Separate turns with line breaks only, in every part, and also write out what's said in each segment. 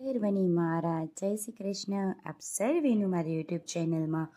ભૈરવની મહારાજ. જય શ્રી કૃષ્ણ. આપ સર્વેનું મારી યુટ્યુબ ચેનલમાં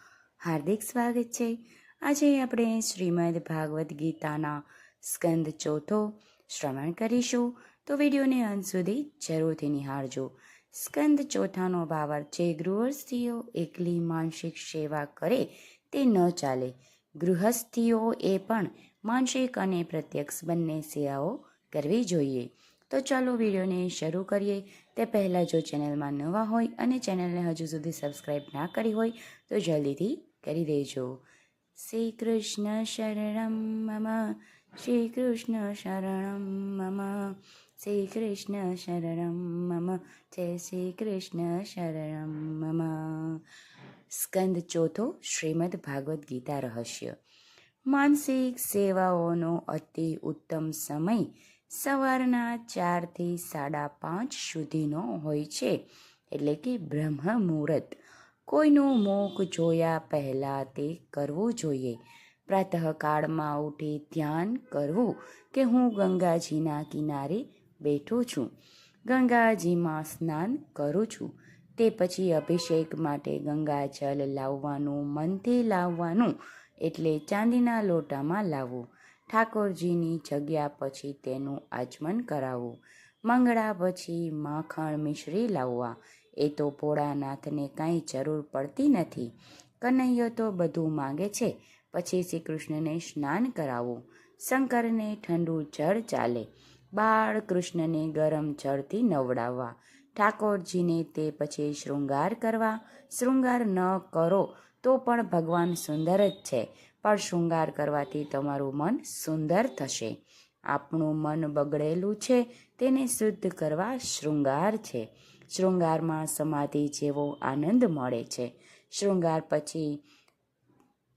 હાર્દિક સ્વાગત છે. આજે આપણે શ્રીમદ ભાગવદ્ ગીતાના સ્કંદ ચોથો શ્રવણ કરીશું. તો વિડીયોને અંત સુધી જરૂરથી નિહાળજો. સ્કંદ ચોથાનો ભાવાર્થ છે, ગૃહસ્થીઓ એકલી માનસિક સેવા કરે તે ન ચાલે. ગૃહસ્થીઓ એ પણ માનસિક અને પ્રત્યક્ષ બંને સેવાઓ કરવી જોઈએ. તો ચાલો વિડીયોને શરૂ કરીએ. તે પહેલાં જો ચેનલમાં નવા હોય અને ચેનલને હજુ સુધી સબસ્ક્રાઈબ ના કરી હોય, તો જલ્દીથી કરી દેજો. શ્રી કૃષ્ણ શરણમ મમ, શ્રી કૃષ્ણ શરણમ મમ, શ્રી કૃષ્ણ શરણમ મમ, જય શ્રી કૃષ્ણ શરણમ મમ. સ્કંદ ચોથો શ્રીમદ ભાગવદ્ ગીતા રહસ્ય. માનસિક સેવાઓનો અતિ ઉત્તમ સમય સવારના ચારથી સાડા પાંચ સુધીનો હોય છે, એટલે કે બ્રહ્મ મુહૂર્ત કોઈનું મુખ જોયા પહેલાં તે કરવું જોઈએ. પ્રાતઃકાળમાં ઉઠી ધ્યાન કરવું કે હું ગંગાજીના કિનારે બેઠો છું. ગંગાજીમાં સ્નાન કરું છું. તે પછી અભિષેક માટે ગંગાજલ લાવવાનું મનથી લાવવાનું, એટલે ચાંદીના લોટામાં લાવવું ઠાકોરજીની જગ્યા પછી તેનું આચમન કરાવવું મંગળા પછી માખણ મિશ્રી લાવવા. એ તો ભોળાનાથને કાંઈ જરૂર પડતી નથી. કનૈયો તો બધું માંગે છે. પછી શ્રી કૃષ્ણને સ્નાન કરાવવું શંકરને ઠંડુ જળ ચાલે. બાળ કૃષ્ણને ગરમ જળથી નવડાવવા. ઠાકોરજીને તે પછી શૃંગાર કરવા. શૃંગાર ન કરો તો પણ ભગવાન સુંદર જ છે. પણ શૃંગાર કરવાથી તમારું મન સુંદર થશે. આપણું મન બગડેલું છે, તેને શુદ્ધ કરવા શૃંગાર છે. શૃંગારમાં સમાધિ જેવો આનંદ મળે છે. શૃંગાર પછી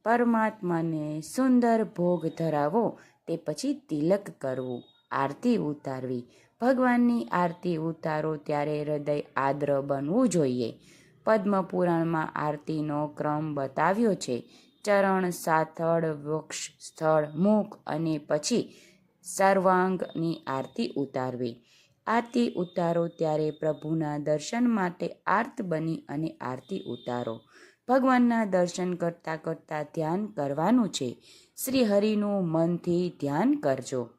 પરમાત્માને સુંદર ભોગ ધરાવો, તે પછી તિલક કરવું, આરતી ઉતારવી. ભગવાનની આરતી ઉતારો ત્યારે હૃદય આદ્ર બનવું જોઈએ. પદ્મપુરાણમાં આરતીનો ક્રમ બતાવ્યો છે. ચરણ, સાથળ, વૃક્ષ, સ્થળ, મુખ અને પછી સર્વાંગની આરતી ઉતારવી. આરતી ઉતારો ત્યારે પ્રભુના દર્શન માટે આર્ત બની અને આરતી ઉતારો. ભગવાનના દર્શન કરતાં કરતાં ધ્યાન કરવાનું છે. શ્રી હરિનું મનથી ધ્યાન કરજો.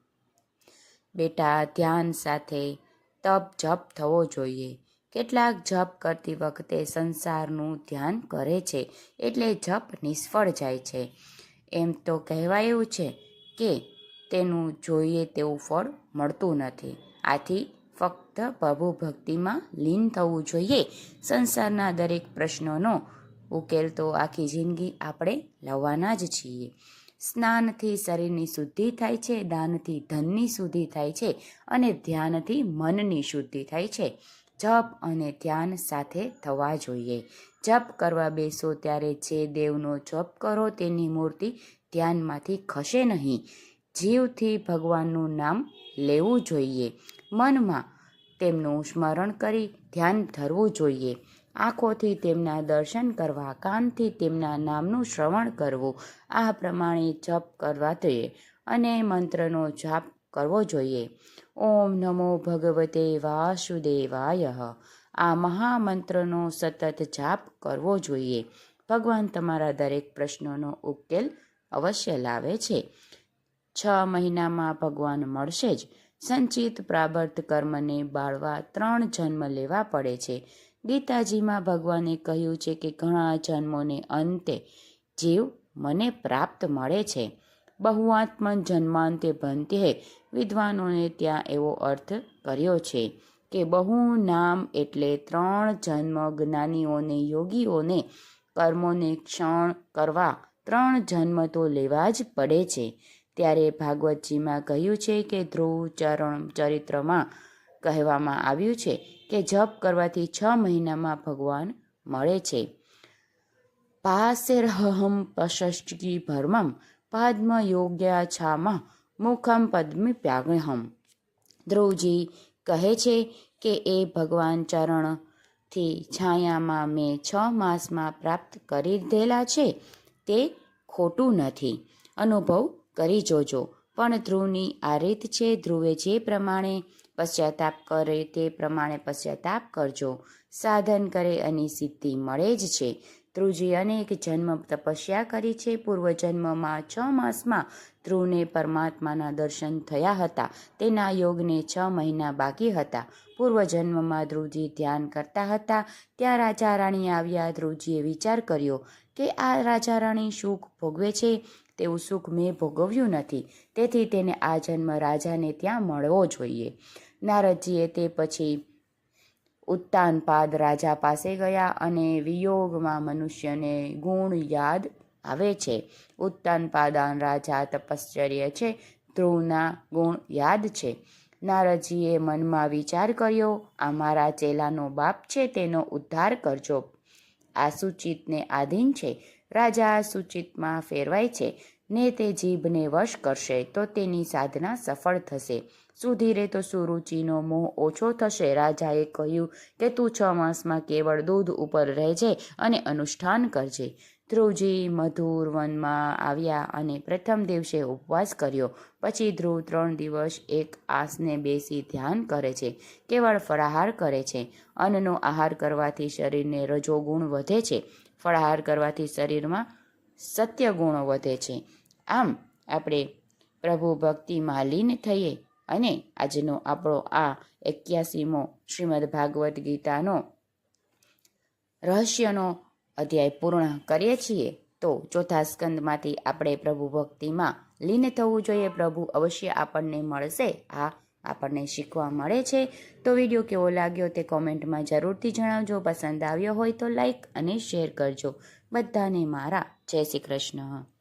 બેટા, ધ્યાન સાથે તપ જપ થવો જોઈએ. કેટલાક જપ કરતી વખતે સંસારનું ધ્યાન કરે છે એટલે જપ નિષ્ફળ જાય છે. એમ તો કહેવાયું છે કે તેનું જોઈએ તેવું ફળ મળતું નથી. આથી ફક્ત પ્રભુ ભક્તિમાં લીન થવું જોઈએ. સંસારના દરેક પ્રશ્નોનો ઉકેલ તો આખી જિંદગી આપણે લવાના જ છીએ. સ્નાનથી શરીરની શુદ્ધિ થાય છે, દાનથી ધનની શુદ્ધિ થાય છે અને ધ્યાનથી મનની શુદ્ધિ થાય છે. જપ અને ધ્યાન સાથે થવા જોઈએ. જપ કરવા બેસો ત્યારે જે દેવનો જપ કરો તેની મૂર્તિ ધ્યાનમાંથી ખસે નહીં. જીવથી ભગવાનનું નામ લેવું જોઈએ. મનમાં તેમનું સ્મરણ કરી ધ્યાન ધરવું જોઈએ. આંખોથી તેમના દર્શન કરવા, કાનથી તેમના નામનું શ્રવણ કરવું. આ પ્રમાણે જપ કરવા જોઈએ. અને મંત્રનો જાપ કરવો જોઈએ. ઓમ નમો ભગવતે વાસુદેવાય. આ મહામંત્રનો સતત જાપ કરવો જોઈએ. ભગવાન તમારા દરેક પ્રશ્નોનો ઉકેલ અવશ્ય લાવે છે. છ મહિનામાં ભગવાન મળશે જ. સંચિત પ્રાબર્ત કર્મને બાળવા ત્રણ જન્મ લેવા પડે છે. ગીતાજીમાં ભગવાને કહ્યું છે કે ઘણા જન્મોને અંતે જીવ મને પ્રાપ્ત મળે છે. બહુઆત્મન જન્માંતે ભંતે વિદ્વાનોને ત્યાં એવો અર્થ કર્યો છે કે બહુ નામ એટલે ત્રણ જન્મ જ્ઞાનીઓને, યોગીઓને કર્મોને ક્ષણ કરવા, ત્રણ જન્મ તો લેવા જ પડે છે. ત્યારે ભાગવતજીમાં કહ્યું છે કે ધ્રુવ ચરણ ચરિત્રમાં કહેવામાં આવ્યું છે કે જપ કરવાથી છ મહિનામાં ભગવાન મળે છે. પાસેરહમ પશસ્કી ભર્મમ પદ્મ યોગ્યા છામાં મુખમ પદ્મી પ્યાગહમ ધ્રુવજી કહે છે કે એ ભગવાન ચરણથી છાયામાં મેં છ માસમાં પ્રાપ્ત કરી દીધેલા છે, તે ખોટું નથી, અનુભવ કરી જોજો, પણ ધ્રુવની આ રીત છે, ધ્રુવે જે પ્રમાણે પશ્ચાતાપ કરે તે પ્રમાણે પશ્ચાતાપ કરજો, સાધન કરે અને સિદ્ધિ મળે જ છે ધ્રુવજી અનેક જન્મ તપસ્યા કરી છે. પૂર્વજન્મમાં છ માસમાં ધ્રુવને પરમાત્માના દર્શન થયા હતા. તેના યોગને છ મહિના બાકી હતા. પૂર્વજન્મમાં ધ્રુવજી ધ્યાન કરતા હતા. ત્યાં રાજા રાણી આવ્યા. ધ્રુવજીએ વિચાર કર્યો કે આ રાજા રાણી સુખ ભોગવે છે. તેવું સુખ મેં ભોગવ્યું નથી. તેથી તેને આ જન્મ રાજાને ત્યાં મળવો જોઈએ. નારદજીએ તે પછી ઉત્તાનપાદ રાજા પાસે ગયા અને વિયોગમાં મનુષ્યને ગુણ યાદ આવે છે. ઉત્તાનપાદાન રાજા તપશ્ચર્ય છે, ધ્રુવના ગુણ યાદ છે. નારદજીએ મનમાં વિચાર કર્યો, આ મારા ચેલાનો બાપ છે, તેનો ઉદ્ધાર કરજો. આ સૂચિતને આધીન છે. રાજા સૂચિતમાં ફેરવાય છે. ને તે જીભને વશ કરશે, તો તેની સાધના સફળ થશે. સુધીરે તો સુરુચિનો મોહ ઓછો થશે. રાજાએ કહ્યું કે તું છ માસમાં કેવળ દૂધ ઉપર રહેજે અને અનુષ્ઠાન કરજે. ધ્રુવજી મધુર વનમાં આવ્યા અને પ્રથમ દિવસે ઉપવાસ કર્યો. પછી ધ્રુવ ત્રણ દિવસ એક આસને બેસી ધ્યાન કરે છે, કેવળ ફળાહાર કરે છે. અન્નનો આહાર કરવાથી શરીરને રજોગુણ વધે છે. ફળાહાર કરવાથી શરીરમાં સત્ય ગુણો વધે છે. આમ, આપણે પ્રભુ ભક્તિમાં લીન થઈએ અને આજનો આપણો આ એક્યાસીમો શ્રીમદ ભાગવદ્ ગીતાનો રહસ્યનો અધ્યાય પૂર્ણ કરીએ છીએ, તો ચોથા સ્કંદમાંથી આપણે પ્રભુ ભક્તિમાં લીન થવું જોઈએ. પ્રભુ અવશ્ય આપણને મળશે. આ આપણને શીખવા મળે છે. તો વીડિયો કેવો લાગ્યો તે કોમેન્ટમાં જરૂરથી જણાવજો. પસંદ આવ્યો હોય તો લાઈક અને શેર કરજો. બધાને મારા જય શ્રી કૃષ્ણ.